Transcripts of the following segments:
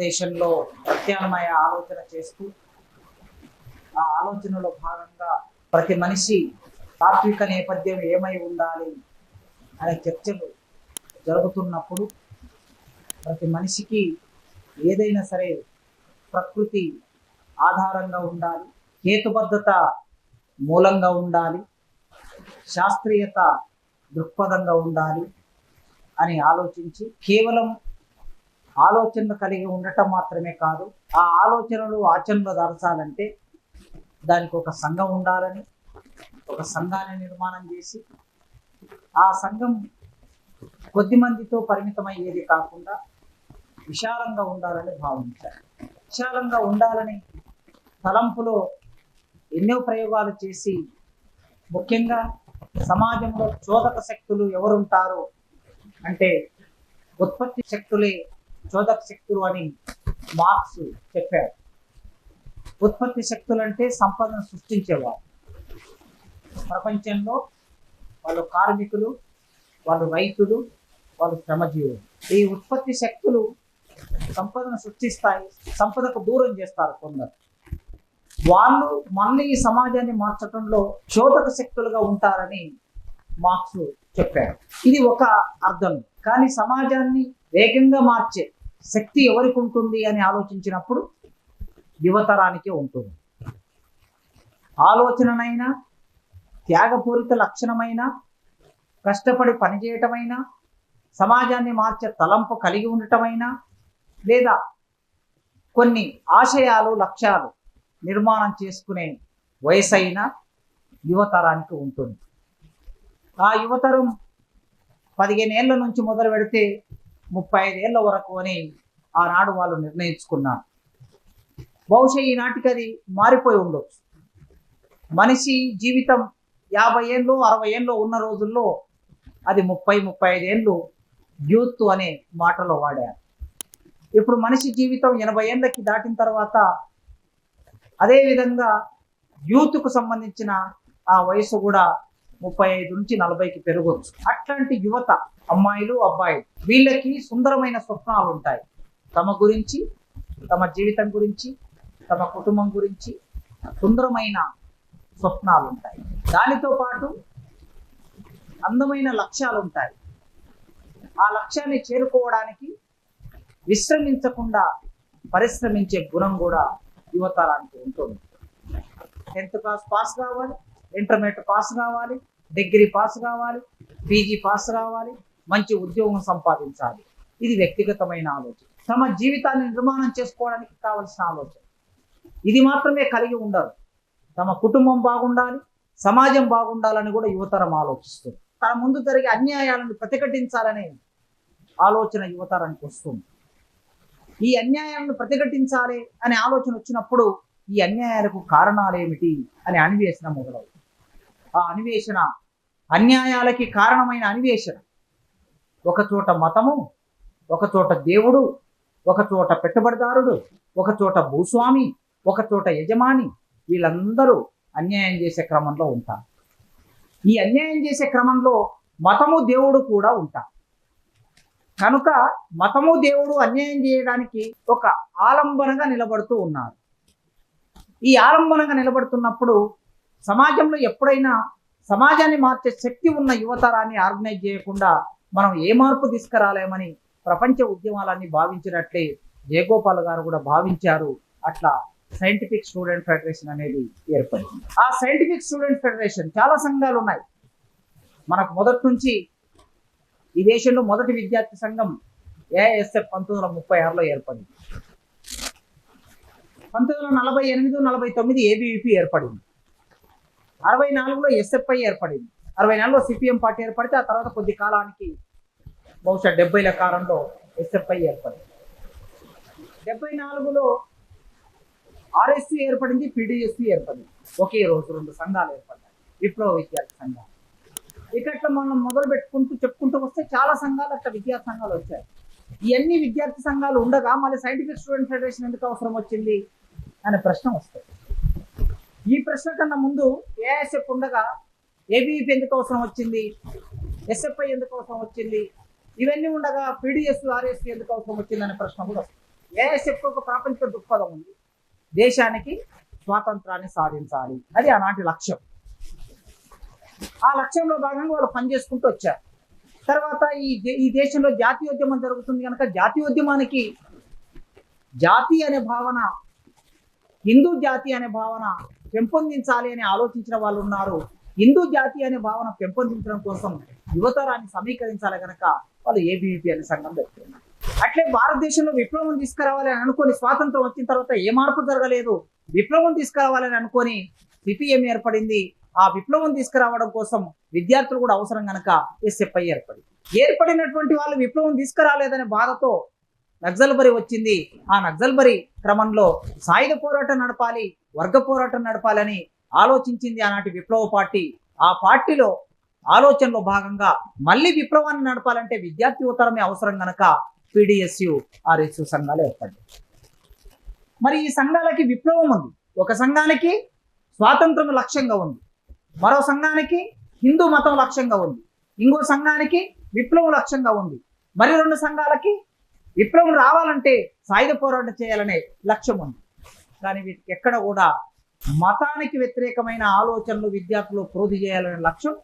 భారతదేశంలో ప్రత్యామ్నాయ ఆలోచన చేస్తూ ఆ ఆలోచనలో భాగంగా ప్రతి మనిషి తాత్విక నేపథ్యం ఏమై ఉండాలి అనే చర్చలు జరుగుతున్నప్పుడు ప్రతి మనిషికి ఏదైనా సరే ప్రకృతి ఆధారంగా ఉండాలి హేతుబద్ధత మూలంగా ఉండాలి శాస్త్రీయత దృక్పథంగా ఉండాలి అని ఆలోచించి కేవలం ఆలోచనలు కలిగి ఉండటం మాత్రమే కాదు ఆ ఆలోచనలు ఆచరణలో దరచాలంటే దానికి ఒక సంఘం ఉండాలని ఒక సంఘాన్ని నిర్మాణం చేసి ఆ సంఘం కొద్ది మందితో పరిమితమయ్యేది కాకుండా విశాలంగా ఉండాలని భావించారు విశాలంగా ఉండాలని తలంపులో ఎన్నో ప్రయోగాలు చేసి ముఖ్యంగా సమాజంలో చోదక శక్తులు ఎవరుంటారు అంటే ఉత్పత్తి శక్తులే చోదక శక్తులు అని మార్క్స్ చెప్పారు. ఉత్పత్తి శక్తులు అంటే సంపదను సృష్టించేవారు. ప్రపంచంలో వాళ్ళు కార్మికులు వాళ్ళు రైతులు వాళ్ళు శ్రమజీవులు. ఈ ఉత్పత్తి శక్తులు సంపదను సృష్టిస్తాయి సంపదకు దూరం చేస్తారు కొందరు. వాళ్ళు మళ్ళీ ఈ సమాజాన్ని మార్చడంలో చోదక శక్తులుగా ఉంటారని మార్క్స్ చెప్పారు. ఇది ఒక అర్థం. కానీ సమాజాన్ని వేగంగా మార్చే శక్తి ఎవరికి ఉంటుంది అని ఆలోచించినప్పుడు యువతరానికే ఉంటుంది. ఆలోచననైనా త్యాగపూరిత లక్షణమైన కష్టపడి పనిచేయటమైనా సమాజాన్ని మార్చే తలంపు కలిగి ఉండటమైనా లేదా కొన్ని ఆశయాలు లక్ష్యాలు నిర్మాణం చేసుకునే వయసైన యువతరానికి ఉంటుంది. ఆ యువతరం పదిహేను ఏళ్ళ నుంచి మొదలు పెడితే ముప్పై ఐదేళ్ళ వరకు అని ఆనాడు వాళ్ళు నిర్ణయించుకున్నారు. బహుశా ఈనాటికి అది మారిపోయి ఉండొచ్చు. మనిషి జీవితం యాభై ఏళ్ళు అరవై ఏళ్ళు ఉన్న రోజుల్లో అది ముప్పై ముప్పై ఐదేళ్ళు ఏళ్ళు యూత్ అనే మాటలో వాడారు. ఇప్పుడు మనిషి జీవితం ఎనభై ఏళ్ళకి దాటిన తర్వాత అదేవిధంగా యూత్కు సంబంధించిన ఆ వయసు కూడా ముప్పై ఐదు నుంచి నలభైకి పెరగవచ్చు అట్లాంటి యువత అమ్మాయిలు అబ్బాయిలు. వీళ్ళకి సుందరమైన స్వప్నాలు ఉంటాయి. తమ గురించి తమ జీవితం గురించి తమ కుటుంబం గురించి సుందరమైన స్వప్నాలు ఉంటాయి. దానితో పాటు అందమైన లక్ష్యాలు ఉంటాయి. ఆ లక్ష్యాన్ని చేరుకోవడానికి విశ్రమించకుండా పరిశ్రమించే గుణం కూడా యువతరానికి ఉంటుంది. టెన్త్ క్లాస్ పాస్ కావాలి ఇంటర్మీడియట్ పాస్ కావాలి డిగ్రీ పాస్ కావాలి పీజీ పాస్ కావాలి మంచి ఉద్యోగం సంపాదించాలి. ఇది వ్యక్తిగతమైన ఆలోచన. తమ జీవితాన్ని నిర్మాణం చేసుకోవడానికి కావలసిన ఆలోచన. ఇది మాత్రమే కలిగి ఉండరు. తమ కుటుంబం బాగుండాలి సమాజం బాగుండాలని కూడా యువతరం ఆలోచిస్తుంది. తన ముందు జరిగే అన్యాయాలను ప్రతిఘటించాలనే ఆలోచన యువతరానికి వస్తుంది. ఈ అన్యాయాలను ప్రతిఘటించాలి అనే ఆలోచన వచ్చినప్పుడు ఈ అన్యాయాలకు కారణాలు ఏమిటి అనే అన్వేషణ మొదలవుతుంది. ఆ అన్వేషణ అన్యాయాలకి కారణమైన అన్వేషణ. ఒక చోట మతము ఒక చోట దేవుడు ఒక చోట పెట్టుబడిదారుడు ఒక చోట భూస్వామి ఒక చోట యజమాని వీళ్ళందరూ అన్యాయం చేసే క్రమంలో ఉంటారు. ఈ అన్యాయం చేసే క్రమంలో మతము దేవుడు కూడా ఉంటారు కనుక మతము దేవుడు అన్యాయం చేయడానికి ఒక ఆలంబనగా నిలబడుతూ ఉన్నారు. ఈ ఆలంబనగా నిలబడుతున్నప్పుడు సమాజంలో ఎప్పుడైనా సమాజాన్ని మార్చే శక్తి ఉన్న యువతరాన్ని ఆర్గనైజ్ చేయకుండా మనం ఏ మార్పు తీసుకురాలేమని ప్రపంచ ఉద్యమాలన్నీ భావించినట్లే జయగోపాల్ గారు కూడా భావించారు. అట్లా సైంటిఫిక్ స్టూడెంట్ ఫెడరేషన్ అనేది ఏర్పడింది. ఆ సైంటిఫిక్ స్టూడెంట్ ఫెడరేషన్ చాలా సంఘాలు ఉన్నాయి. మనకు మొదటి నుంచి ఈ దేశంలో మొదటి విద్యార్థి సంఘం ఏఎస్ఎఫ్ పంతొమ్మిది వందల ముప్పై ఆరులో ఏర్పడింది. పంతొమ్మిది వందల నలభై ఎనిమిది నలభై తొమ్మిది ఏబీవీపీ ఏర్పడింది. అరవై నాలుగులో ఎస్ఎఫ్ఐ ఏర్పడింది. అరవై నెలలో సిపిఎం పార్టీ ఏర్పడితే ఆ తర్వాత కొద్ది కాలానికి బహుశా డెబ్బైల కాలంలో ఎస్ఎఫ్ఐ ఏర్పడింది. డెబ్బై నాలుగులో ఆర్ఎస్సి ఏర్పడింది పిడిఎస్సి ఏర్పడింది. ఒకే రోజు రెండు సంఘాలు ఏర్పడ్డాయి. విప్లవ విద్యార్థి సంఘాలు. ఇక మనం మొదలు పెట్టుకుంటూ చెప్పుకుంటూ వస్తే చాలా సంఘాలు అట్లా విద్యార్థి సంఘాలు వచ్చాయి. ఇవన్నీ విద్యార్థి సంఘాలు ఉండగా మళ్ళీ సైంటిఫిక్ స్టూడెంట్ ఫెడరేషన్ ఎందుకు అవసరం వచ్చింది అనే ప్రశ్న వస్తుంది ఈ ప్రశ్న కన్నా ముందు ఏఎస్ఎఫ్ ఉండగా ఏబీవీపీ ఎందుకు అవసరం వచ్చింది? ఎస్ఎఫ్ఐ ఎందుకు అవసరం వచ్చింది? ఇవన్నీ ఉండగా పీడిఎస్ ఆర్ఎస్ ఎందుకు అవసరం వచ్చిందనే ప్రశ్న కూడా వస్తుంది. ఏఎస్ఎఫ్ ఒక ప్రాపంచిక దృక్పథం ఉంది? దేశానికి స్వాతంత్రాన్ని సాధించాలి. అది ఆనాటి లక్ష్యం. ఆ లక్ష్యంలో భాగంగా వాళ్ళు పనిచేసుకుంటూ వచ్చారు. తర్వాత ఈ ఈ దేశంలో జాతీయోద్యమం జరుగుతుంది కనుక జాతీయోద్యమానికి జాతి అనే భావన హిందూ జాతి అనే భావన పెంపొందించాలి అని ఆలోచించిన వాళ్ళు ఉన్నారు. హిందూ జాతి అనే భావన పెంపొందించడం కోసం యువతరాన్ని సమీకరించాలి కనుక వాళ్ళు ఏబీవీపీ అనే సంఘం పెట్టుకున్నారు. అట్లే భారతదేశంలో విప్లవం తీసుకురావాలి అని అనుకొని స్వాతంత్రం వచ్చిన తర్వాత ఏ మార్పు జరగలేదు. విప్లవం తీసుకురావాలని అనుకొని సిపిఎం ఏర్పడింది. ఆ విప్లవం తీసుకురావడం కోసం విద్యార్థులు కూడా అవసరం కనుక ఎస్ఎఫ్ఐ ఏర్పడింది. ఏర్పడినటువంటి వాళ్ళు విప్లవం తీసుకురాలేదనే బాధతో నక్సల్బరి వచ్చింది. ఆ నక్సల్బరి క్రమంలో సాయుధ పోరాటం నడపాలి వర్గ పోరాటం నడపాలని ఆలోచించింది ఆనాటి విప్లవ పార్టీ. ఆ పార్టీలో ఆలోచనలో భాగంగా మళ్ళీ విప్లవాన్ని నడపాలంటే విద్యార్థి యువతరమే అవసరం గనక పిడిఎస్యు ఆర్ఎస్యు సంఘాలు ఏర్పడ్డాయి. మరి ఈ సంఘాలకి విప్లవం ఉంది. ఒక సంఘానికి స్వాతంత్రం లక్ష్యంగా ఉంది. మరో సంఘానికి హిందూ మతం లక్ష్యంగా ఉంది. ఇంకో సంఘానికి విప్లవం లక్ష్యంగా ఉంది. మరి రెండు సంఘాలకి విప్లవం రావాలంటే సాయుధ పోరాటం చేయాలనే లక్ష్యం ఉంది. కానీ వీటికి ఎక్కడ కూడా మతానికి వ్యతిరేకమైన ఆలోచనలు విద్యార్థులు క్రోధి చేయాలనే లక్ష్యం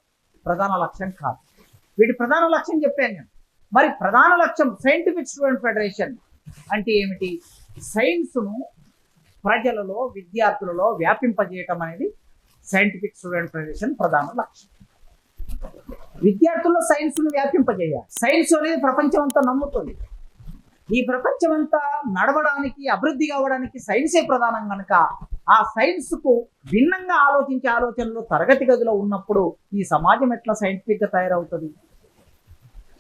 ప్రధాన లక్ష్యం కాదు. వీటి ప్రధాన లక్ష్యం చెప్పాను నేను. మరి ప్రధాన లక్ష్యం సైంటిఫిక్ స్టూడెంట్ ఫెడరేషన్ అంటే ఏమిటి? సైన్స్ను ప్రజలలో విద్యార్థులలో వ్యాపింపజేయటం అనేది సైంటిఫిక్ స్టూడెంట్ ఫెడరేషన్ ప్రధాన లక్ష్యం. విద్యార్థుల్లో సైన్స్ను వ్యాపింపజేయాలి. సైన్స్ అనేది ప్రపంచం అంతా నమ్ముతుంది. ఈ ప్రపంచమంతా నడవడానికి అభివృద్ధి కావడానికి సైన్సే ప్రధానం కనుక ఆ సైన్స్కు భిన్నంగా ఆలోచించే ఆలోచనలు తరగతి గదిలో ఉన్నప్పుడు ఈ సమాజం ఎట్లా సైంటిఫిక్గా తయారవుతుంది?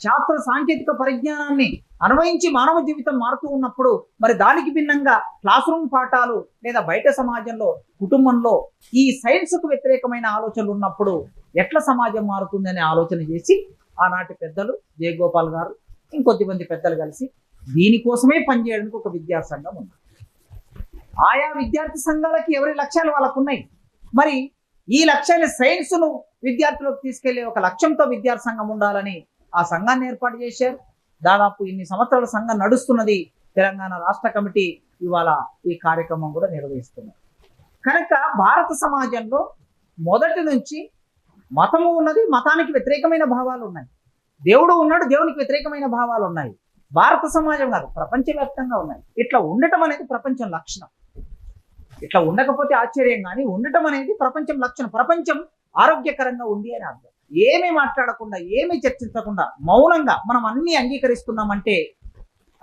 శాస్త్ర సాంకేతిక పరిజ్ఞానాన్ని అన్వయించి మానవ జీవితం మారుతూ ఉన్నప్పుడు మరి దానికి భిన్నంగా క్లాస్ రూమ్ పాఠాలు లేదా బయట సమాజంలో కుటుంబంలో ఈ సైన్స్కు వ్యతిరేకమైన ఆలోచనలు ఉన్నప్పుడు ఎట్లా సమాజం మారుతుంది అనే ఆలోచన చేసి ఆనాటి పెద్దలు జయగోపాల్ గారు ఇంకొద్ది మంది పెద్దలు కలిసి దీనికోసమే పనిచేయడానికి ఒక విద్యా సంఘం ఉంది. ఆయా విద్యార్థి సంఘాలకి ఎవరి లక్ష్యాలు వాళ్ళకు ఉన్నాయి? మరి ఈ లక్ష్యాన్ని సైన్స్ను విద్యార్థులకు తీసుకెళ్ళే ఒక లక్ష్యంతో విద్యార్థి సంఘం ఉండాలని ఆ సంఘాన్ని ఏర్పాటు చేశారు. దాదాపు ఇన్ని సంవత్సరాల సంఘం నడుస్తున్నది తెలంగాణ రాష్ట్ర కమిటీ ఇవాళ ఈ కార్యక్రమం కూడా నిర్వహిస్తున్నారు. కనుక భారత సమాజంలో మొదటి నుంచి మతము ఉన్నది మతానికి వ్యతిరేకమైన భావాలు ఉన్నాయి. దేవుడు ఉన్నాడు దేవునికి వ్యతిరేకమైన భావాలు ఉన్నాయి. భారత సమాజం కాదు ప్రపంచవ్యాప్తంగా ఉన్నాయి. ఇట్లా ఉండటం అనేది ప్రపంచం లక్షణం. ఇట్లా ఉండకపోతే ఆశ్చర్యం కానీ ఉండటం అనేది ప్రపంచం లక్షణం. ప్రపంచం ఆరోగ్యకరంగా ఉంది అని అర్థం. ఏమీ మాట్లాడకుండా ఏమీ చర్చించకుండా మౌనంగా మనం అన్ని అంగీకరిస్తున్నామంటే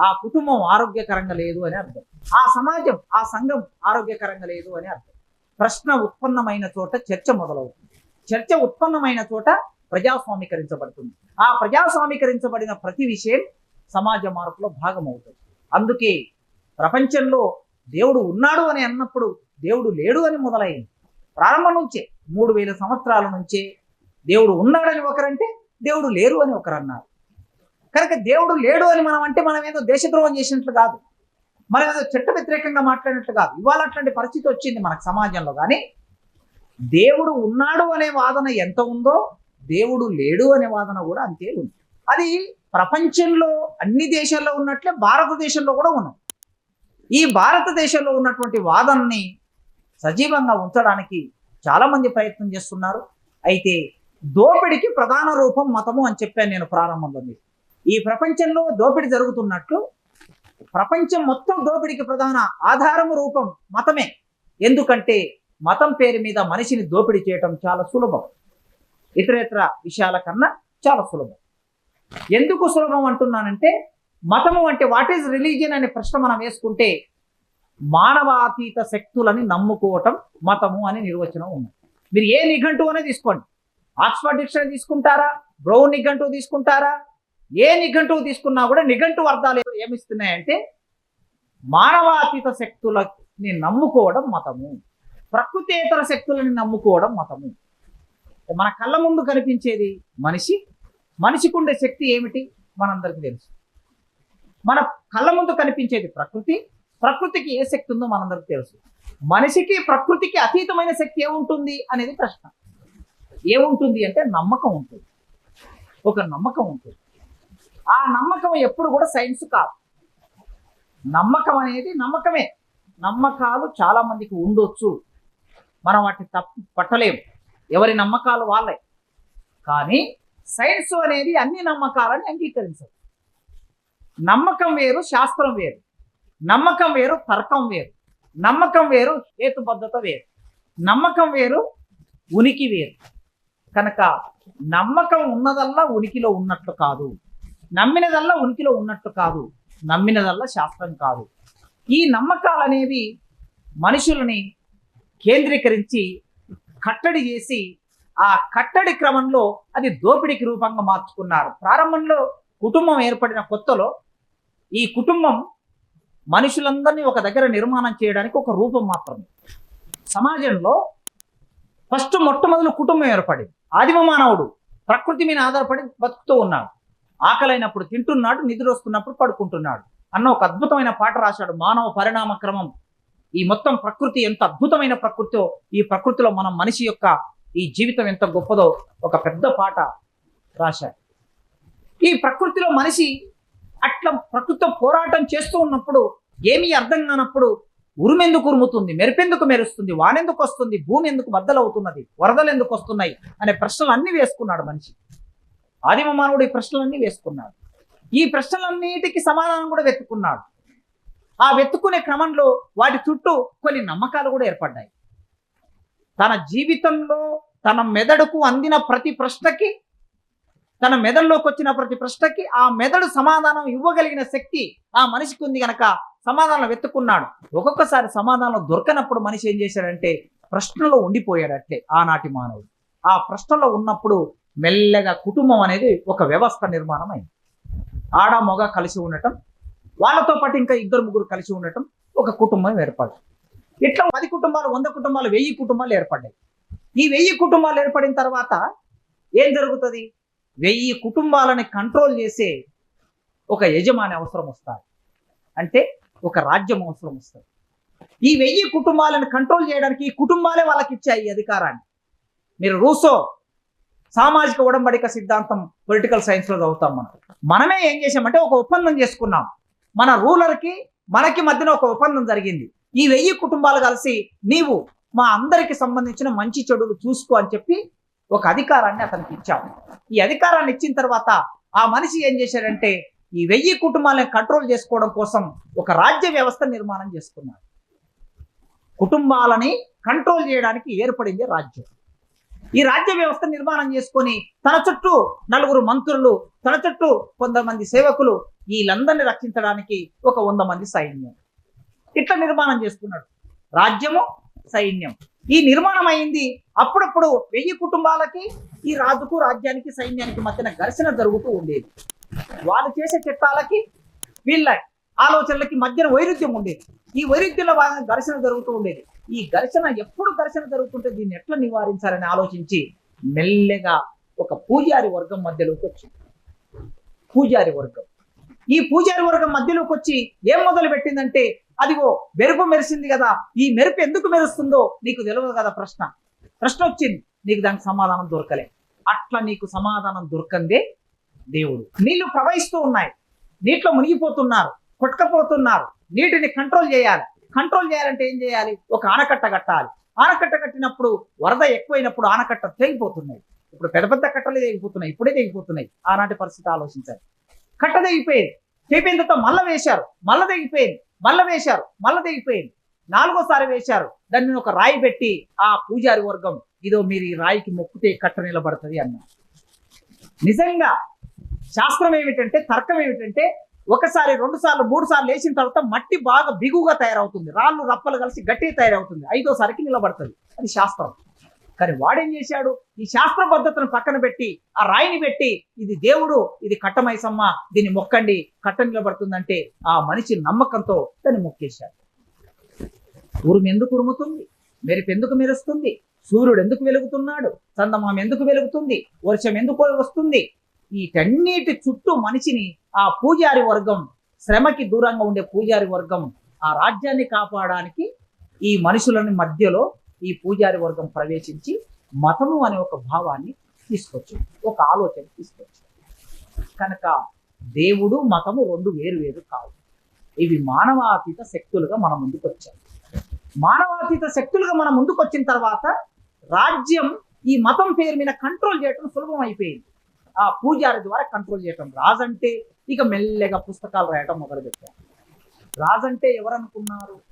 ఆ కుటుంబం ఆరోగ్యకరంగా లేదు అని అర్థం. ఆ సమాజం ఆ సంఘం ఆరోగ్యకరంగా లేదు అని అర్థం. ప్రశ్న ఉత్పన్నమైన చోట చర్చ మొదలవుతుంది. చర్చ ఉత్పన్నమైన చోట ప్రజాస్వామీకరించబడుతుంది. ఆ ప్రజాస్వామీకరించబడిన ప్రతి విషయం సమాజ మార్పులో భాగమవుతుంది అందుకే ప్రపంచంలో దేవుడు ఉన్నాడు అని అన్నప్పుడు దేవుడు లేడు అని మొదలైంది. ప్రారంభం నుంచే మూడు వేల సంవత్సరాల నుంచే దేవుడు ఉన్నాడని ఒకరంటే దేవుడు లేరు అని ఒకరు అన్నారు కనుక దేవుడు లేడు అని మనం అంటే మనం ఏదో దేశద్రోహం చేసినట్లు కాదు. మనం ఏదో చట్ట వ్యతిరేకంగా మాట్లాడినట్లు కాదు. ఇవాళ అట్లాంటి పరిస్థితి వచ్చింది మనకు సమాజంలో. కానీ దేవుడు ఉన్నాడు అనే వాదన ఎంత ఉందో దేవుడు లేడు అనే వాదన కూడా అంతే ఉంది. అది ప్రపంచంలో అన్ని దేశాల్లో ఉన్నట్లే భారతదేశంలో కూడా ఉన్నాం. ఈ భారతదేశంలో ఉన్నటువంటి వాదనని సజీవంగా ఉంచడానికి చాలామంది ప్రయత్నం చేస్తున్నారు. అయితే దోపిడికి ప్రధాన రూపం మతము అని చెప్పాను నేను ప్రారంభంలో మీరు ఈ ప్రపంచంలో దోపిడి జరుగుతున్నట్లు ప్రపంచం మొత్తం దోపిడికి ప్రధాన ఆధారము రూపం మతమే. ఎందుకంటే మతం పేరు మీద మనిషిని దోపిడీ చేయటం చాలా సులభం. ఇతరేతర విషయాల కన్నా చాలా సులభం. ఎందుకు సులభం అంటున్నానంటే మతము అంటే వాట్ ఈజ్ రిలీజియన్ అనే ప్రశ్న మనం వేసుకుంటే మానవాతీత శక్తులని నమ్ముకోవటం మతము అని నిర్వచనం ఉంది. మీరు ఏ నిఘంటు అనే తీసుకోండి. ఆక్స్ఫర్డ్ డిక్షనరీ తీసుకుంటారా? బ్రౌన్ నిఘంటు తీసుకుంటారా? ఏ నిఘంటు తీసుకున్నా కూడా నిఘంటు అర్థాలు ఏమిస్తున్నాయంటే మానవాతీత శక్తులని నమ్ముకోవడం మతము. ప్రకృతేతర శక్తులని నమ్ముకోవడం మతము. మన కళ్ళ ముందు కనిపించేది మనిషి మనిషికి ఉండే శక్తి ఏమిటి? మనందరికీ తెలుసు. మన కళ్ళ ముందు కనిపించేది ప్రకృతి. ప్రకృతికి ఏ శక్తి ఉందో మనందరికీ తెలుసు. మనిషికి ప్రకృతికి అతీతమైన శక్తి ఏముంటుంది అనేది ప్రశ్న. ఏముంటుంది అంటే నమ్మకం ఉంటుంది. ఒక నమ్మకం ఉంటుంది. ఆ నమ్మకం ఎప్పుడు కూడా సైన్స్ కాదు. నమ్మకం అనేది నమ్మకమే. నమ్మకాలు చాలా మందికి ఉండొచ్చు. మనం వాటిని తప్పు పట్టలేము. ఎవరి నమ్మకాలు వాళ్ళే. కానీ సైన్స్ అనేది అన్ని నమ్మకాలని అంగీకరించదు. నమ్మకం వేరు శాస్త్రం వేరు. నమ్మకం వేరు తర్కం వేరు. నమ్మకం వేరు హేతుబద్ధత వేరు. నమ్మకం వేరు ఉనికి వేరు. కనుక నమ్మకం ఉన్నదల్లా ఉనికిలో ఉన్నట్లు కాదు. నమ్మినదల్లా ఉనికిలో ఉన్నట్టు కాదు. నమ్మినదల్లా శాస్త్రం కాదు. ఈ నమ్మకాలు అనేవి మనుషులని కేంద్రీకరించి కట్టడి చేసి ఆ కట్టడి క్రమంలో అది దోపిడీకి రూపంగా మార్చుకున్నారు. ప్రారంభంలో కుటుంబం ఏర్పడిన కొత్తలో ఈ కుటుంబం మనుషులందరినీ ఒక దగ్గర నిర్మాణం చేయడానికి ఒక రూపం మాత్రమే. సమాజంలో ఫస్ట్ మొట్టమొదలు కుటుంబం ఏర్పడింది. ఆదిమ మానవుడు ప్రకృతి మీద ఆధారపడి బతుకుతూ ఉన్నాడు. ఆకలైనప్పుడు తింటున్నాడు నిద్ర వస్తున్నప్పుడు పడుకుంటున్నాడు అన్న ఒక అద్భుతమైన పాట రాశాడు. మానవ పరిణామ క్రమం. ఈ మొత్తం ప్రకృతి ఎంత అద్భుతమైన ప్రకృతో ఈ ప్రకృతిలో మనం మనిషి యొక్క ఈ జీవితం ఎంత గొప్పదో ఒక పెద్ద పాట రాశారు ఈ ప్రకృతిలో మనిషి అట్లా ప్రకృతితో పోరాటం చేస్తూ ఉన్నప్పుడు ఏమీ అర్థం కానప్పుడు ఉరుమెందుకు ఉరుముతుంది మెరుపెందుకు మెరుస్తుంది వానెందుకు వస్తుంది భూమి ఎందుకు బద్దలవుతున్నది వరదలు ఎందుకు వస్తున్నాయి అనే ప్రశ్నలు అన్నీ వేసుకున్నాడు మనిషి. ఆదిమ మానవుడు ఈ ప్రశ్నలన్నీ వేసుకున్నాడు. ఈ ప్రశ్నలన్నిటికీ సమాధానం కూడా వెతుకున్నాడు ఆ వెతుకునే క్రమంలో వాటి చుట్టూ కొన్ని నమ్మకాలు కూడా ఏర్పడ్డాయి. తన జీవితంలో తన మెదడుకు అందిన ప్రతి ప్రశ్నకి తన మెదడులోకి వచ్చిన ప్రతి ప్రశ్నకి ఆ మెదడు సమాధానం ఇవ్వగలిగిన శక్తి ఆ మనిషికి ఉంది గనక సమాధానం వెతుక్కున్నాడు. ఒక్కొక్కసారి సమాధానం దొరకనప్పుడు మనిషి ఏం చేశాడంటే ప్రశ్నలో ఉండిపోయాడు అట్లే ఆనాటి మానవుడు. ఆ ప్రశ్నలో ఉన్నప్పుడు మెల్లగా కుటుంబం అనేది ఒక వ్యవస్థ నిర్మాణం అయింది. ఆడ మొగ కలిసి ఉండటం వాళ్ళతో పాటు ఇంకా ఇద్దరు ముగ్గురు కలిసి ఉండటం ఒక కుటుంబం ఏర్పడింది. ఇట్లా పది కుటుంబాలు వంద కుటుంబాలు వెయ్యి కుటుంబాలు ఏర్పడ్డాయి. ఈ వెయ్యి కుటుంబాలు ఏర్పడిన తర్వాత ఏం జరుగుతుంది? వెయ్యి కుటుంబాలని కంట్రోల్ చేసే ఒక యజమాని అవసరం వస్తారు అంటే ఒక రాజ్యం అవసరం వస్తుంది. ఈ వెయ్యి కుటుంబాలను కంట్రోల్ చేయడానికి ఈ కుటుంబాలే వాళ్ళకి ఇచ్చాయి ఈ అధికారాన్ని. మీరు రూసో సామాజిక ఉడంబడిక సిద్ధాంతం పొలిటికల్ సైన్స్లో చదువుతాం మనం. మనమే ఏం చేసామంటే ఒక ఒప్పందం చేసుకున్నాం. మన రూలర్కి మనకి మధ్యన ఒక ఒప్పందం జరిగింది. ఈ వెయ్యి కుటుంబాలు కలిసి నీవు మా అందరికి సంబంధించిన మంచి చెడులు చూసుకో అని చెప్పి ఒక అధికారాన్ని అతనికి ఇచ్చాము ఈ అధికారాన్ని ఇచ్చిన తర్వాత ఆ మనిషి ఏం చేశాడంటే ఈ వెయ్యి కుటుంబాలను కంట్రోల్ చేసుకోవడం కోసం ఒక రాజ్య వ్యవస్థ నిర్మాణం చేసుకున్నాడు. కుటుంబాలని కంట్రోల్ చేయడానికి ఏర్పడింది రాజ్యం. ఈ రాజ్య వ్యవస్థ నిర్మాణం చేసుకొని తన చుట్టూ నలుగురు మంత్రులు తన చుట్టూ కొంతమంది సేవకులు వీళ్ళందరినీ రక్షించడానికి ఒక వంద మంది సైన్యం. ఇట్లా నిర్మాణం చేసుకున్నాడు. రాజ్యము సైన్యం. ఈ నిర్మాణం అయింది. అప్పుడప్పుడు వెయ్యి కుటుంబాలకి ఈ రాజుకు రాజ్యానికి సైన్యానికి మధ్యన ఘర్షణ జరుగుతూ ఉండేది. వాళ్ళు చేసే చట్టాలకి వీళ్ళ ఆలోచనలకి మధ్యన వైరుధ్యం ఉండేది. ఈ వైరుధ్యంలో భాగంగా ఘర్షణ జరుగుతూ ఉండేది. ఈ ఘర్షణ ఎప్పుడు ఘర్షణ జరుగుతుంటే దీన్ని ఎట్లా నివారించాలని ఆలోచించి మెల్లగా ఒక పూజారి వర్గం మధ్యలోకి వచ్చింది పూజారి వర్గం. ఈ పూజారి వర్గం మధ్యలోకి వచ్చి ఏం మొదలు పెట్టిందంటే అదిగో మెరుపు మెరిసింది కదా. ఈ మెరుపు ఎందుకు మెరుస్తుందో నీకు తెలియదు కదా ప్రశ్న. ప్రశ్న వచ్చింది నీకు దానికి సమాధానం దొరకలే. అట్లా నీకు సమాధానం దొరకందే దేవుడు. నీళ్ళు ప్రవహిస్తూ ఉన్నాయి. నీటిలో మునిగిపోతున్నారు కొట్టుకపోతున్నారు. నీటిని కంట్రోల్ చేయాలి. కంట్రోల్ చేయాలంటే ఏం చేయాలి? ఒక ఆనకట్ట కట్టాలి. ఆనకట్ట కట్టినప్పుడు వరద ఎక్కువైనప్పుడు ఆనకట్ట తెగిపోతున్నాయి. ఇప్పుడు పెద్ద పెద్ద కట్టలు తెగిపోతున్నాయి ఇప్పుడే తెగిపోతున్నాయి. ఆనాటి పరిస్థితి ఆలోచించాలి. కట్ట తెగిపోయింది. తెగిపోయిన తర్వాత మల్ల వేశారు. మల్ల తెగిపోయింది. మల్ల వేశారు మల్ల తెగిపోయింది. నాలుగోసారి వేశారు దాన్ని ఒక రాయి పెట్టి ఆ పూజారి వర్గం ఇదో మీరు ఈ రాయికి మొక్కితే కట్ట నిలబడుతుంది అన్నారు. నిజంగా శాస్త్రం ఏమిటంటే తర్కం ఏమిటంటే ఒకసారి రెండు సార్లు మూడు సార్లు వేసిన తర్వాత మట్టి బాగా బిగుగా తయారవుతుంది. రాళ్ళు రప్పలు కలిసి గట్టిగా తయారవుతుంది. ఐదోసారికి నిలబడుతుంది. అది శాస్త్రం. కానీ వాడేం చేశాడు? ఈ శాస్త్ర పద్ధతులను పక్కన పెట్టి ఆ రాయిని పెట్టి ఇది దేవుడు ఇది కట్టమైసమ్మ దీన్ని మొక్కండి కట్ట నిలబడుతుందంటే ఆ మనిషి నమ్మకంతో దాన్ని మొక్కేశాడు. ఉరుము ఎందుకు ఉరుముతుంది? మెరుపు ఎందుకు మెరుస్తుంది? సూర్యుడు ఎందుకు వెలుగుతున్నాడు? చందమామ ఎందుకు వెలుగుతుంది? వర్షం ఎందుకు వస్తుంది? వీటన్నిటి చుట్టూ మనిషిని ఆ పూజారి వర్గం శ్రమకి దూరంగా ఉండే పూజారి వర్గం ఆ రాజ్యాన్ని కాపాడడానికి ఈ మనుషులని మధ్యలో ఈ పూజారి వర్గం ప్రవేశించి మతము అనే ఒక భావాన్ని తీసుకొచ్చింది ఒక ఆలోచన తీసుకొచ్చింది కనుక దేవుడు మతము రెండు వేరు వేరు కావు. ఇవి మానవాతీత శక్తులుగా మన ముందుకు వచ్చాయి. మానవాతీత శక్తులుగా మన ముందుకు వచ్చిన తర్వాత రాజ్యం ఈ మతం పేరు మీద కంట్రోల్ చేయటం సులభం అయిపోయింది. ఆ పూజారి ద్వారా కంట్రోల్ చేయటం. రాజంటే ఇక మెల్లగా పుస్తకాలు రాయటం మొదలుపెట్టారు. రాజంటే ఎవరనుకున్నారు?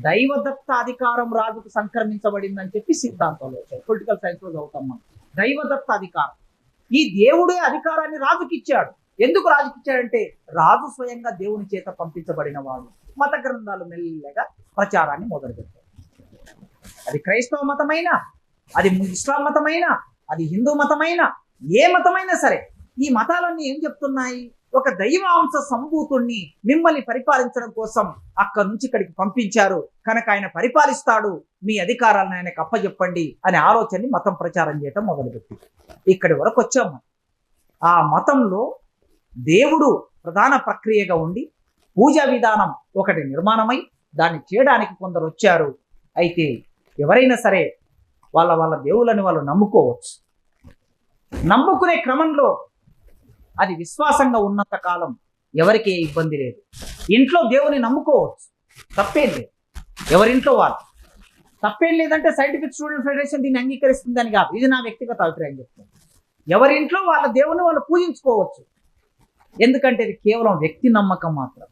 దైవదత్త అధికారం రాజుకు సంక్రమించబడిందని చెప్పి సిద్ధాంతంలో వచ్చాయి. పొలిటికల్ సైన్స్లో చదువుతాం మనం. దైవదత్త అధికారం ఈ దేవుడే అధికారాన్ని రాజుకి ఇచ్చాడు. ఎందుకు రాజుకి ఇచ్చాడంటే రాజు స్వయంగా దేవుని చేత పంపించబడిన వాడు. మత గ్రంథాలు మెల్లగా ప్రచారాన్ని మొదలుపెట్టారు అది క్రైస్తవ మతమైనా అది ఇస్లాం మతమైనా అది హిందూ మతమైనా ఏ మతమైనా సరే ఈ మతాలన్నీ ఏం చెప్తున్నాయి? ఒక దైవాంశ సంభూతుణ్ణి మిమ్మల్ని పరిపాలించడం కోసం అక్కడి నుంచి ఇక్కడికి పంపించారు. కనుక ఆయన పరిపాలిస్తాడు. మీ అధికారాలను ఆయనకు అప్పచెప్పండి అనే ఆలోచనని మతం ప్రచారం చేయటం మొదలుపెట్టి ఇక్కడి వరకు వచ్చాము ఆ మతంలో దేవుడు ప్రధాన ప్రక్రియగా ఉండి పూజా విధానం ఒకటి నిర్మాణమై దాన్ని చేయడానికి కొందరు వచ్చారు. అయితే ఎవరైనా సరే వాళ్ళ వాళ్ళ దేవుళ్ళని వాళ్ళు నమ్ముకోవచ్చు. నమ్ముకునే క్రమంలో అది విశ్వాసంగా ఉన్నంత కాలం ఎవరికి ఏ ఇబ్బంది లేదు. ఇంట్లో దేవుని నమ్ముకోవచ్చు. తప్పేం లేదు. ఎవరింట్లో వాళ్ళు. తప్పేం లేదంటే సైంటిఫిక్ స్టూడెంట్ ఫెడరేషన్ దీన్ని అంగీకరిస్తుందని కాదు. ఇది నా వ్యక్తిగత అభిప్రాయం చెప్తాను ఎవరింట్లో వాళ్ళ దేవుని వాళ్ళు పూజించుకోవచ్చు. ఎందుకంటే ఇది కేవలం వ్యక్తి నమ్మకం మాత్రం.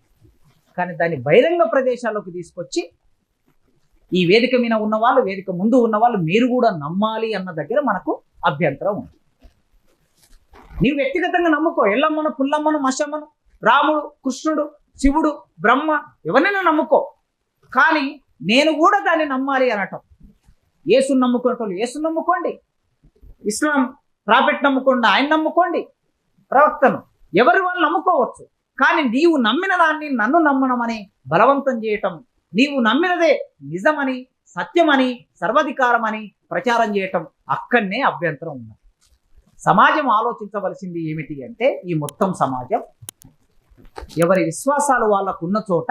కానీ దాన్ని బహిరంగ ప్రదేశాల్లోకి తీసుకొచ్చి ఈ వేదిక మీద ఉన్న వాళ్ళు వేదిక ముందు ఉన్న వాళ్ళు మీరు కూడా నమ్మాలి అన్న దగ్గర మనకు అభ్యంతరం ఉంది. నీవు వ్యక్తిగతంగా నమ్ముకో. ఎల్లమ్మను పుల్లమ్మను మషమ్మను రాముడు కృష్ణుడు శివుడు బ్రహ్మ ఎవరినైనా నమ్ముకో. కానీ నేను కూడా దాన్ని నమ్మాలి అనటం. యేసుని నమ్ముకునేటోళ్ళు యేసుని నమ్ముకోండి. ఇస్లాం ప్రాఫిట్ నమ్ముకోండి ఆయన నమ్ముకోండి. ప్రవక్తను ఎవరి వాళ్ళు నమ్ముకోవచ్చు. కానీ నీవు నమ్మిన దాన్ని నన్ను నమ్మనమని బలవంతం చేయటం నీవు నమ్మినదే నిజమని సత్యమని సర్వాధికారమని ప్రచారం చేయటం అక్కడనే అభ్యంతరం ఉన్నది. సమాజం ఆలోచించవలసింది ఏమిటి అంటే ఈ మొత్తం సమాజం. ఎవరి విశ్వాసాలు వాళ్ళకున్న చోట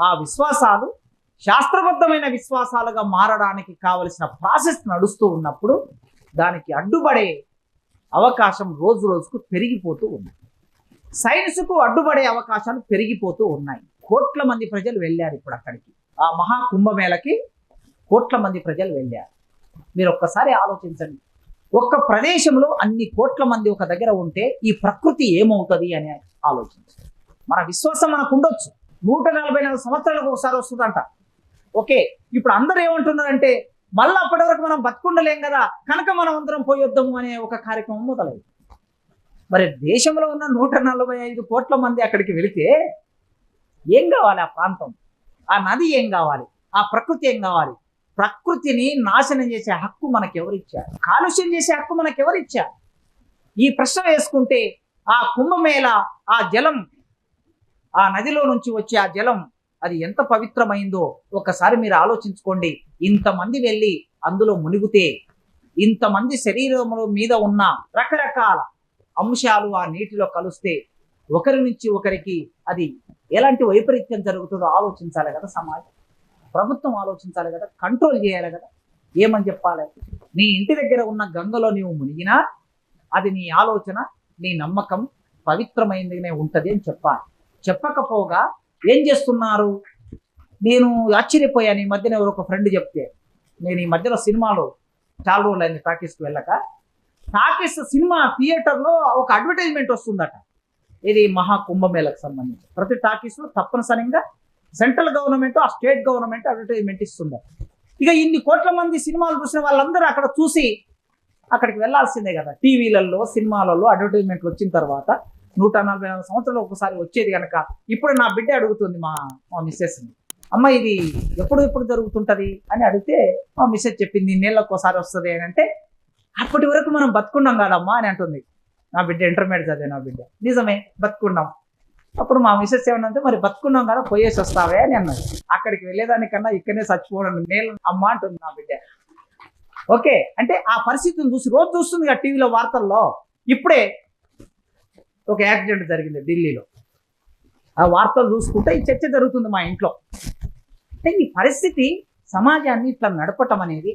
ఆ విశ్వాసాలు శాస్త్రబద్ధమైన విశ్వాసాలుగా మారడానికి కావలసిన ప్రాసెస్ నడుస్తూ ఉన్నప్పుడు దానికి అడ్డుపడే అవకాశం రోజు రోజుకు పెరిగిపోతూ ఉంది సైన్స్కు అడ్డుపడే అవకాశాలు పెరిగిపోతూ ఉన్నాయి. కోట్ల మంది ప్రజలు వెళ్ళారు ఇప్పుడు అక్కడికి. ఆ మహా కుంభమేళకి కోట్ల మంది ప్రజలు వెళ్ళారు. మీరు ఒక్కసారి ఆలోచించండి. ఒక్క ప్రదేశంలో అన్ని కోట్ల మంది ఒక దగ్గర ఉంటే ఈ ప్రకృతి ఏమవుతుంది అని ఆలోచన. మన విశ్వాసం మనకు ఉండొచ్చు. నూట నలభై నాలుగు సంవత్సరాలకు ఒకసారి వస్తుందంట. ఓకే ఇప్పుడు అందరూ ఏమంటున్నారంటే మళ్ళీ అప్పటి వరకు మనం బతుకుండలేం కదా కనుక మనం అందరం పోయొద్దాము అనే ఒక కార్యక్రమం మొదలైంది. మరి దేశంలో ఉన్న నూట నలభై ఐదు కోట్ల మంది అక్కడికి వెళితే ఏం కావాలి ఆ ప్రాంతం? ఆ నది ఏం కావాలి? ఆ ప్రకృతి ఏం కావాలి? ప్రకృతిని నాశనం చేసే హక్కు మనకెవరిచ్చారు? కాలుష్యం చేసే హక్కు మనకెవరిచ్చారు? ఈ ప్రశ్న వేసుకుంటే ఆ కుంభమేళ ఆ జలం ఆ నదిలో నుంచి వచ్చే ఆ జలం అది ఎంత పవిత్రమైందో ఒకసారి మీరు ఆలోచించుకోండి. ఇంతమంది వెళ్ళి అందులో మునిగితే ఇంతమంది శరీరముల మీద ఉన్న రకరకాల అంశాలు ఆ నీటిలో కలుస్తే ఒకరి నుంచి ఒకరికి అది ఎలాంటి వైపరీత్యం జరుగుతుందో ఆలోచించాలి కదా సమాజం. ప్రభుత్వం ఆలోచించాలి కదా కంట్రోల్ చేయాలి కదా. ఏమని చెప్పాలి? నీ ఇంటి దగ్గర ఉన్న గంగలో నీవు మునిగినా అది నీ ఆలోచన నీ నమ్మకం పవిత్రమైనదినే ఉంటది అని చెప్పాలి. చెప్పకపోగా ఏం చేస్తున్నారు? నేను ఆశ్చర్యపోయాను ఈ మధ్యన ఎవరో ఒక ఫ్రెండ్ చెప్తే. నేను ఈ మధ్యలో సినిమాలో చాలా రోజులు అయింది టాకీస్కి వెళ్ళక. టాకీస్ సినిమా థియేటర్లో ఒక అడ్వర్టైజ్మెంట్ వస్తుందట. ఇది మహా కుంభమేళకు సంబంధించి. ప్రతి టాకీస్లో తప్పనిసరిగా సెంట్రల్ గవర్నమెంట్ ఆ స్టేట్ గవర్నమెంట్ అడ్వర్టైజ్మెంట్ ఇస్తుందట ఇక ఇన్ని కోట్ల మంది సినిమాలు చూసిన వాళ్ళందరూ అక్కడ చూసి అక్కడికి వెళ్ళాల్సిందే కదా. టీవీలలో సినిమాలలో అడ్వర్టైజ్మెంట్లు వచ్చిన తర్వాత నూట నలభై నాలుగు సంవత్సరాలు ఒకసారి వచ్చేది కనుక ఇప్పుడు నా బిడ్డ అడుగుతుంది మా మా మిస్సెస్ని అమ్మ ఇది ఎప్పుడు ఎప్పుడు జరుగుతుంటది? అని అడిగితే మా మిస్సెస్ చెప్పింది నెలకు ఒకసారి వస్తుంది అని అంటే అప్పటి వరకు మనం బతుకున్నాం కాదమ్మా అని అంటుంది. నా బిడ్డ ఇంటర్మీడియట్ చదివే నా బిడ్డ. నిజమే బతుకున్నాం. అప్పుడు మా మిస్సెస్ ఏమన్నంటే మరి బతుకున్నాం కదా పోయేసి వస్తావే అని అన్నది. అక్కడికి వెళ్ళేదానికన్నా ఇక్కడనే చచ్చిపోవడం మేలు. అమ్మ అంటుంది నా బిడ్డ. ఓకే అంటే ఆ పరిస్థితిని చూసి రోజు చూస్తుంది కదా టీవీలో వార్తల్లో. ఇప్పుడే ఒక యాక్సిడెంట్ జరిగింది ఢిల్లీలో. ఆ వార్తలు చూసుకుంటే ఈ చర్చ జరుగుతుంది మా ఇంట్లో. అంటే ఈ పరిస్థితి సమాజాన్ని ఇట్లా నడపటం అనేది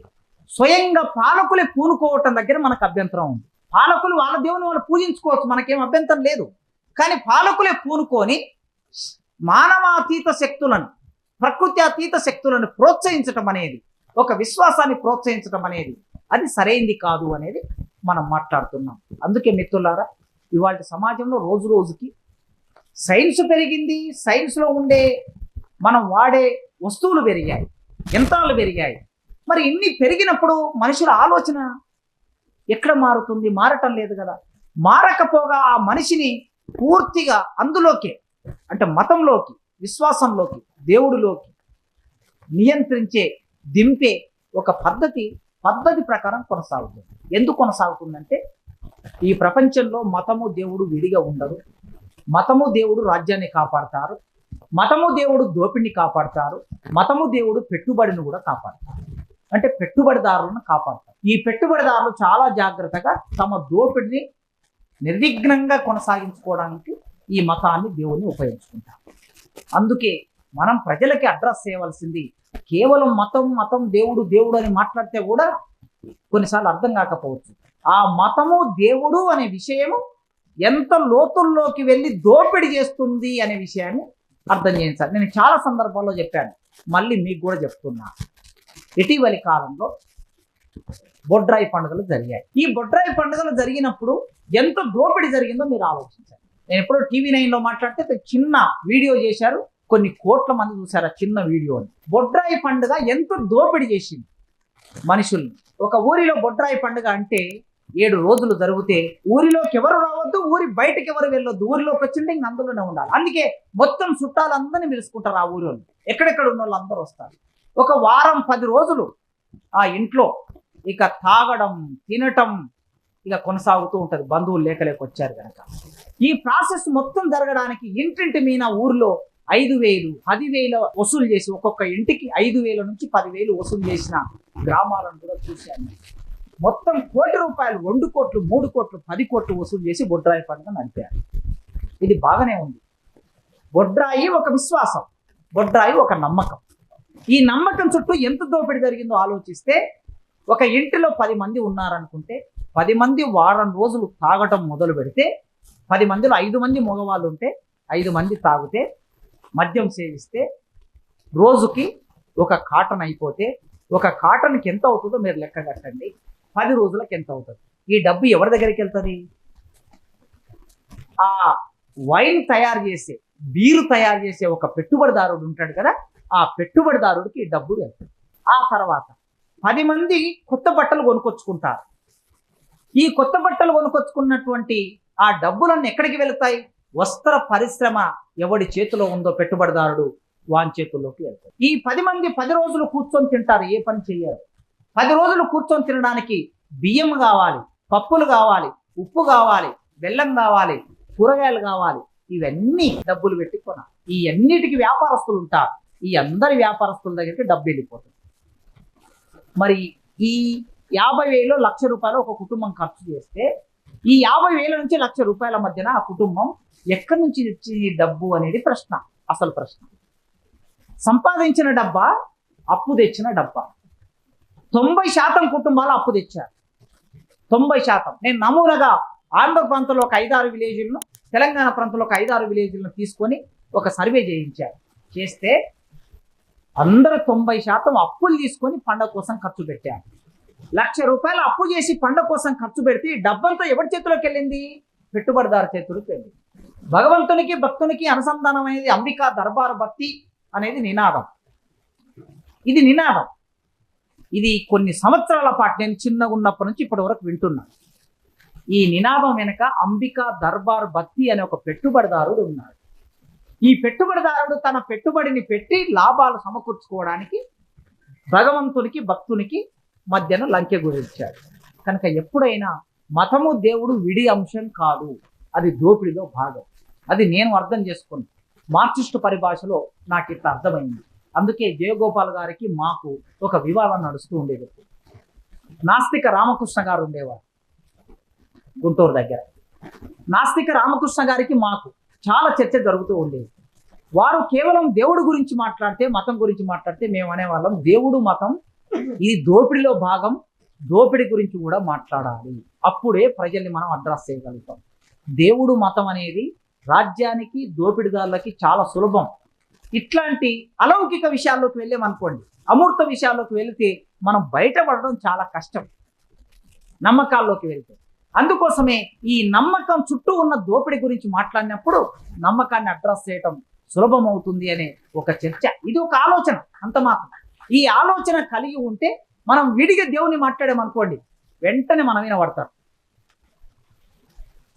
స్వయంగా పాలకులే పూనుకోవటం దగ్గర మనకు అభ్యంతరం ఉంది. పాలకులు వాళ్ళ దేవుని వాళ్ళు పూజించుకోవచ్చు మనకేం అభ్యంతరం లేదు. కానీ పాలకులే పూనుకొని మానవాతీత శక్తులను ప్రకృతి అతీత శక్తులను ప్రోత్సహించటం అనేది ఒక విశ్వాసాన్ని ప్రోత్సహించటం అనేది అది సరైంది కాదు అనేది మనం మాట్లాడుతున్నాం. అందుకే మిత్రులారా ఇవాళ సమాజంలో రోజు రోజుకి సైన్స్ పెరిగింది సైన్స్లో ఉండే మనం వాడే వస్తువులు పెరిగాయి యంత్రాలు పెరిగాయి. మరి ఇన్ని పెరిగినప్పుడు మనుషుల ఆలోచన ఎక్కడ మారుతుంది? మారటం లేదు కదా. మారకపోగా ఆ మనిషిని పూర్తిగా అందులోకే అంటే మతంలోకి విశ్వాసంలోకి దేవుడిలోకి నియంత్రించే దింపే ఒక పద్ధతి పద్ధతి ప్రకారం కొనసాగుతుంది. ఎందుకు కొనసాగుతుందంటే ఈ ప్రపంచంలో మతము దేవుడు విడిగా ఉండరు. మతము దేవుడు రాజ్యాన్ని కాపాడతారు. మతము దేవుడు దోపిడిని కాపాడతారు. మతము దేవుడు పెట్టుబడిని కూడా కాపాడతారు. అంటే పెట్టుబడిదారులను కాపాడతారు. ఈ పెట్టుబడిదారులు చాలా జాగ్రత్తగా తమ దోపిడిని నిర్విఘ్నంగా కొనసాగించుకోవడానికి ఈ మతాన్ని దేవుని ఉపయోగించుకుంటారు. అందుకే మనం ప్రజలకి అడ్రస్ చేయవలసింది కేవలం మతం మతం దేవుడు దేవుడు అని మాట్లాడితే కూడా కొన్నిసార్లు అర్థం కాకపోవచ్చు. ఆ మతము దేవుడు అనే విషయము ఎంత లోతుల్లోకి వెళ్ళి దోపిడి చేస్తుంది అనే విషయాన్ని అర్థం చేయించాలి. నేను చాలా సందర్భాల్లో చెప్పాను. మళ్ళీ మీకు కూడా చెప్తున్నా. ఇటీవలి కాలంలో బొడ్రాయి పండుగలు జరిగాయి. ఈ బొడ్రాయి పండుగలు జరిగినప్పుడు ఎంత దోపిడీ జరిగిందో మీరు ఆలోచించాలి నేను ఎప్పుడో టీవీ నైన్లో మాట్లాడితే చిన్న వీడియో చేశారు. కొన్ని కోట్ల మంది చూశారు ఆ చిన్న వీడియోని. బొడ్రాయి పండుగ ఎంత దోపిడీ చేసింది మనుషుల్ని. ఒక ఊరిలో బొడ్రాయి పండుగ అంటే ఏడు రోజులు జరిగితే ఊరిలోకి ఎవరు రావద్దు ఊరి బయటకి ఎవరు వెళ్ళొద్దు ఊరిలోకి వచ్చింటే ఇంక అందులోనే ఉండాలి. అందుకే మొత్తం చుట్టాలందరినీ పిలుచుకుంటారు ఆ ఊరిలో ఎక్కడెక్కడ ఉన్న వాళ్ళు అందరూ వస్తారు. ఒక వారం పది రోజులు ఆ ఇంట్లో ఇక తాగడం తినటం ఇక కొనసాగుతూ ఉంటుంది. బంధువులు లేక వచ్చారు కనుక ఈ ప్రాసెస్ మొత్తం జరగడానికి ఇంటింటి మీద ఊర్లో ఐదు వేలు పదివేల వసూలు చేసి ఒక్కొక్క ఇంటికి ఐదు వేల నుంచి పదివేలు వసూలు చేసిన గ్రామాలను కూడా చూశాను. మొత్తం కోటి రూపాయలు రెండు కోట్లు మూడు కోట్లు పది కోట్లు వసూలు చేసి బొడ్రాయి పండుగ నడిపారు. ఇది బాగానే ఉంది. బొడ్రాయి ఒక విశ్వాసం బొడ్రాయి ఒక నమ్మకం. ఈ నమ్మకం చుట్టూ ఎంత దోపిడీ జరిగిందో ఆలోచిస్తే ఒక ఇంటిలో పది మంది ఉన్నారనుకుంటే పది మంది వారం రోజులు తాగటం మొదలు పెడితే పది మందిలో ఐదు మంది మగవాళ్ళు ఉంటే ఐదు మంది తాగితే మద్యం సేవిస్తే రోజుకి ఒక కాటన్ అయిపోతే ఒక కాటన్కి ఎంత అవుతుందో మీరు లెక్క కట్టండి. పది రోజులకు ఎంత అవుతుంది? ఈ డబ్బు ఎవరి దగ్గరికి వెళ్తుంది? ఆ వైన్ తయారు చేసే బీరు తయారు చేసే ఒక పెట్టుబడిదారుడు ఉంటాడు కదా ఆ పెట్టుబడిదారుడికి ఈ డబ్బు వెళ్తుంది. ఆ తర్వాత పది మంది కొత్త బట్టలు కొనుక్కొచ్చుకుంటారు. ఈ కొత్త బట్టలు కొనుక్కొచ్చుకున్నటువంటి ఆ డబ్బులన్నీ ఎక్కడికి వెళతాయి? వస్త్ర పరిశ్రమ ఎవడి చేతిలో ఉందో పెట్టుబడిదారుడు వాని చేతుల్లోకి వెళ్తాడు. ఈ పది మంది పది రోజులు కూర్చొని తింటారు ఏ పని చేయరు పది రోజులు కూర్చొని తినడానికి బియ్యం కావాలి పప్పులు కావాలి ఉప్పు కావాలి బెల్లం కావాలి కూరగాయలు కావాలి ఇవన్నీ డబ్బులు పెట్టి కొనాలి. ఈ అన్నిటికీ వ్యాపారస్తులు ఉంటారు. ఈ అందరి వ్యాపారస్తుల దగ్గరికి డబ్బు వెళ్ళిపోతుంది. మరి ఈ యాభై వేలు లక్ష రూపాయలు ఒక కుటుంబం ఖర్చు చేస్తే ఈ యాభై వేల నుంచి లక్ష రూపాయల మధ్యన ఆ కుటుంబం ఎక్కడి నుంచి తెచ్చి డబ్బు అనేది ప్రశ్న అసలు ప్రశ్న. సంపాదించిన డబ్బా అప్పు తెచ్చిన డబ్బా. తొంభై శాతం కుటుంబాలు అప్పు తెచ్చారు. తొంభై శాతం. నేను నమూనగా ఆంధ్ర ప్రాంతంలో ఒక ఐదారు విలేజ్లను తెలంగాణ ప్రాంతంలో ఒక ఐదారు విలేజ్లను తీసుకొని ఒక సర్వే చేయించారు చేస్తే అందరు తొంభై శాతం అప్పులు తీసుకొని పండగ కోసం ఖర్చు పెట్టారు. లక్ష రూపాయలు అప్పు చేసి పండగ కోసం ఖర్చు పెడితే డబ్బంతా ఎవరి చేతిలోకి వెళ్ళింది? పెట్టుబడిదారు చేతులకు వెళ్ళింది. భగవంతునికి భక్తునికి అనుసంధానం అనేది అంబికా దర్బార్ భక్తి అనేది నినాదం. ఇది నినాదం. ఇది కొన్ని సంవత్సరాల పాటు నేను చిన్నగా ఉన్నప్పటి నుంచి ఇప్పటి వరకు వింటున్నాను. ఈ నినాదం వెనుక అంబికా దర్బార్ భక్తి అనే ఒక పెట్టుబడిదారుడు ఉన్నాడు. ఈ పెట్టుబడిదారుడు తన పెట్టుబడిని పెట్టి లాభాలు సమకూర్చుకోవడానికి భగవంతునికి భక్తునికి మధ్యన లంకె గురించాడు. కనుక ఎప్పుడైనా మతము దేవుడు విడి అంశం కాదు. అది దోపిడిలో భాగం. అది నేను అర్థం చేసుకున్నాను మార్క్సిస్టు పరిభాషలో నాకు ఇట్లా అర్థమైంది. అందుకే జయగోపాల్ గారికి మాకు ఒక వివాదం నడుస్తూ ఉండేది. నాస్తిక రామకృష్ణ గారు ఉండేవారు గుంటూరు దగ్గర. నాస్తిక రామకృష్ణ గారికి మాకు చాలా చర్చ జరుగుతూ ఉండేది. వారు కేవలం దేవుడు గురించి మాట్లాడితే మతం గురించి మాట్లాడితే మేము అనేవాళ్ళం. దేవుడు మతం ఇది దోపిడిలో భాగం దోపిడి గురించి కూడా మాట్లాడాలి. అప్పుడే ప్రజల్ని మనం అడ్రస్ చేయగలుగుతాం. దేవుడు మతం అనేది రాజ్యానికి దోపిడిదారులకి చాలా సులభం. ఇట్లాంటి అలౌకిక విషయాల్లోకి వెళ్ళామనుకోండి అమూర్త విషయాల్లోకి వెళితే మనం బయటపడడం చాలా కష్టం. నమ్మకాల్లోకి వెళ్తే. అందుకోసమే ఈ నమ్మకం చుట్టూ ఉన్న దోపిడీ గురించి మాట్లాడినప్పుడు నమ్మకాన్ని అడ్రస్ చేయటం సులభం అవుతుంది అనే ఒక చర్చ. ఇది ఒక ఆలోచన అంత మాత్రం. ఈ ఆలోచన కలిగి ఉంటే మనం విడిగా దేవుని మాట్లాడామనుకోండి వెంటనే మనం వినబడతారు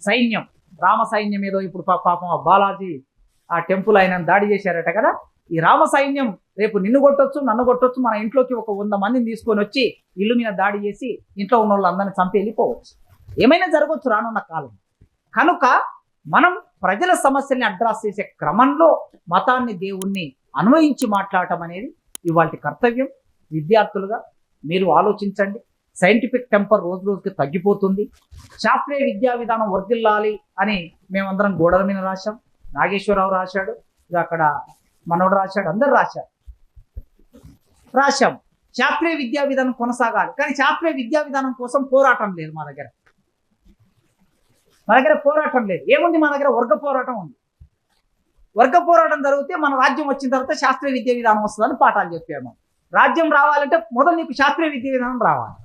సైన్యం రామ సైన్యం ఏదో ఇప్పుడు పా- పాపం బాలాజీ ఆ టెంపుల్ ఆయన దాడి చేశారట కదా? ఈ రామ సైన్యం రేపు నిన్ను కొట్టొచ్చు నన్ను కొట్టొచ్చు మన ఇంట్లోకి ఒక వంద మందిని తీసుకొని వచ్చి ఇల్లు మీద దాడి చేసి ఇంట్లో ఉన్న వాళ్ళందరినీ చంపి వెళ్ళిపోవచ్చు. ఏమైనా జరగవచ్చు రానున్న కాలం. కనుక మనం ప్రజల సమస్యల్ని అడ్రస్ చేసే క్రమంలో మతాన్ని దేవుణ్ణి అన్వయించి మాట్లాడటం అనేది ఇవాళ కర్తవ్యం. విద్యార్థులుగా మీరు ఆలోచించండి. సైంటిఫిక్ టెంపర్ రోజు రోజుకి తగ్గిపోతుంది. శాస్త్రీయ విద్యా విధానం వర్దిల్లాలి అని మేమందరం గోడల మీద రాశాం. నాగేశ్వరరావు రాశాడు. అక్కడ మనోడు రాశాడు. అందరు రాశారు. రాశాం. శాస్త్రీయ విద్యా విధానం కొనసాగాలి. కానీ శాస్త్రీయ విద్యా విధానం కోసం పోరాటం లేదు మా దగ్గర. మన దగ్గర పోరాటం లేదు. ఏముంది మన దగ్గర? వర్గ పోరాటం ఉంది. వర్గ పోరాటం జరిగితే మన రాజ్యం వచ్చిన తర్వాత శాస్త్రీయ విద్యా విధానం వస్తుందని పాఠాలు చెప్పాము. రాజ్యం రావాలంటే మొదలు నీకు శాస్త్రీయ విద్యా విధానం రావాలి.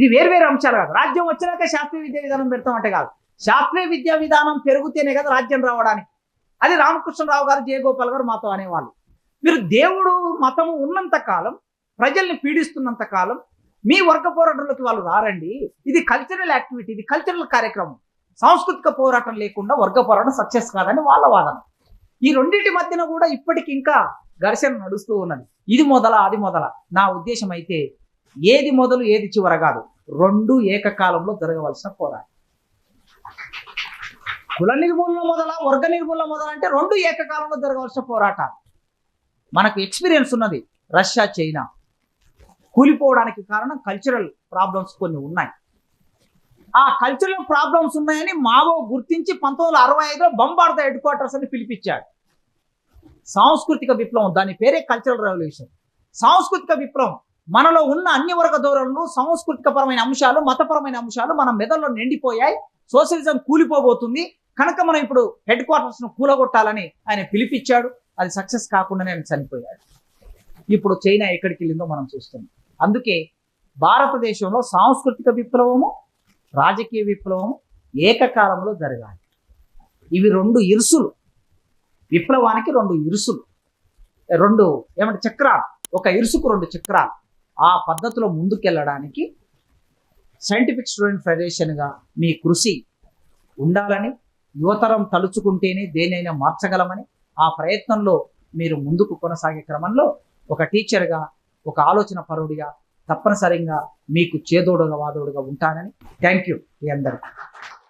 ఇది వేర్వేరు అంశాలు కాదు. రాజ్యం వచ్చినాక శాస్త్రీయ విద్యా విధానం పెడతామంటే కాదు. శాస్త్రీయ విద్యా విధానం పెరిగితేనే కదా రాజ్యం రావడానికి. అది రామకృష్ణరావు గారు జయగోపాల్ గారు మాతో అనేవాళ్ళు. మీరు దేవుడు మతము ఉన్నంత కాలం ప్రజల్ని పీడిస్తున్నంత కాలం మీ వర్గ పోరాటంలోకి వాళ్ళు రారండి. ఇది కల్చరల్ యాక్టివిటీ ఇది కల్చరల్ కార్యక్రమం. సాంస్కృతిక పోరాటం లేకుండా వర్గ పోరాటం సక్సెస్ కాదని వాళ్ళ వాదన. ఈ రెండింటి మధ్యన కూడా ఇప్పటికి ఇంకా ఘర్షణ నడుస్తూ ఉన్నది. ఇది మొదల అది మొదల. నా ఉద్దేశం అయితే ఏది మొదలు ఏది చివర కాదు. రెండు ఏకకాలంలో జరగవలసిన పోరాటం. కుల నిర్మూలన మొదల వర్గ నిర్మూలన మొదల అంటే రెండు ఏకకాలంలో జరగవలసిన పోరాటాలు మనకు ఎక్స్పీరియన్స్ ఉన్నది. Russia China. కూలిపోవడానికి కారణం కల్చరల్ ప్రాబ్లమ్స్ కొన్ని ఉన్నాయి. ఆ కల్చరల్ ప్రాబ్లమ్స్ ఉన్నాయని మావో గుర్తించి పంతొమ్మిది వందల అరవై ఐదులో బంబార్ద హెడ్ క్వార్టర్స్ అని పిలిపించాడు. సాంస్కృతిక విప్లవం దాని పేరే కల్చరల్ రెవల్యూషన్ సాంస్కృతిక విప్లవం మనలో ఉన్న అన్ని వర్గ ధోరణులు సాంస్కృతిక పరమైన అంశాలు మతపరమైన అంశాలు మన మెదడులో నిండిపోయాయి సోషలిజం కూలిపోబోతుంది కనుక మనం ఇప్పుడు హెడ్ క్వార్టర్స్ను కూలగొట్టాలని ఆయన పిలిపించాడు అది సక్సెస్ కాకుండానే ఆయన చనిపోయాడు. ఇప్పుడు చైనా ఎక్కడికి వెళ్ళిందో మనం చూస్తున్నాం. అందుకే భారతదేశంలో సాంస్కృతిక విప్లవము రాజకీయ విప్లవము ఏకకాలంలో జరగాలి. ఇవి రెండు ఇరుసులు. విప్లవానికి రెండు ఇరుసులు. రెండు ఏమంటే చక్రాలు. ఒక ఇరుసుకు రెండు చక్రాలు. ఆ పద్ధతిలో ముందుకెళ్ళడానికి సైంటిఫిక్ స్టూడెంట్ ఫెడరేషన్గా మీ కృషి ఉండాలని యువతరం తలుచుకుంటేనే దేనైనా మార్చగలమని ఆ ప్రయత్నంలో మీరు ముందుకు కొనసాగే క్రమంలో ఒక టీచర్గా ఒక ఆలోచన పరుడిగా తప్పనిసరిగా మీకు చేదోడుగా వాదోడుగా ఉంటానని థ్యాంక్ యూ మీ అందరికీ.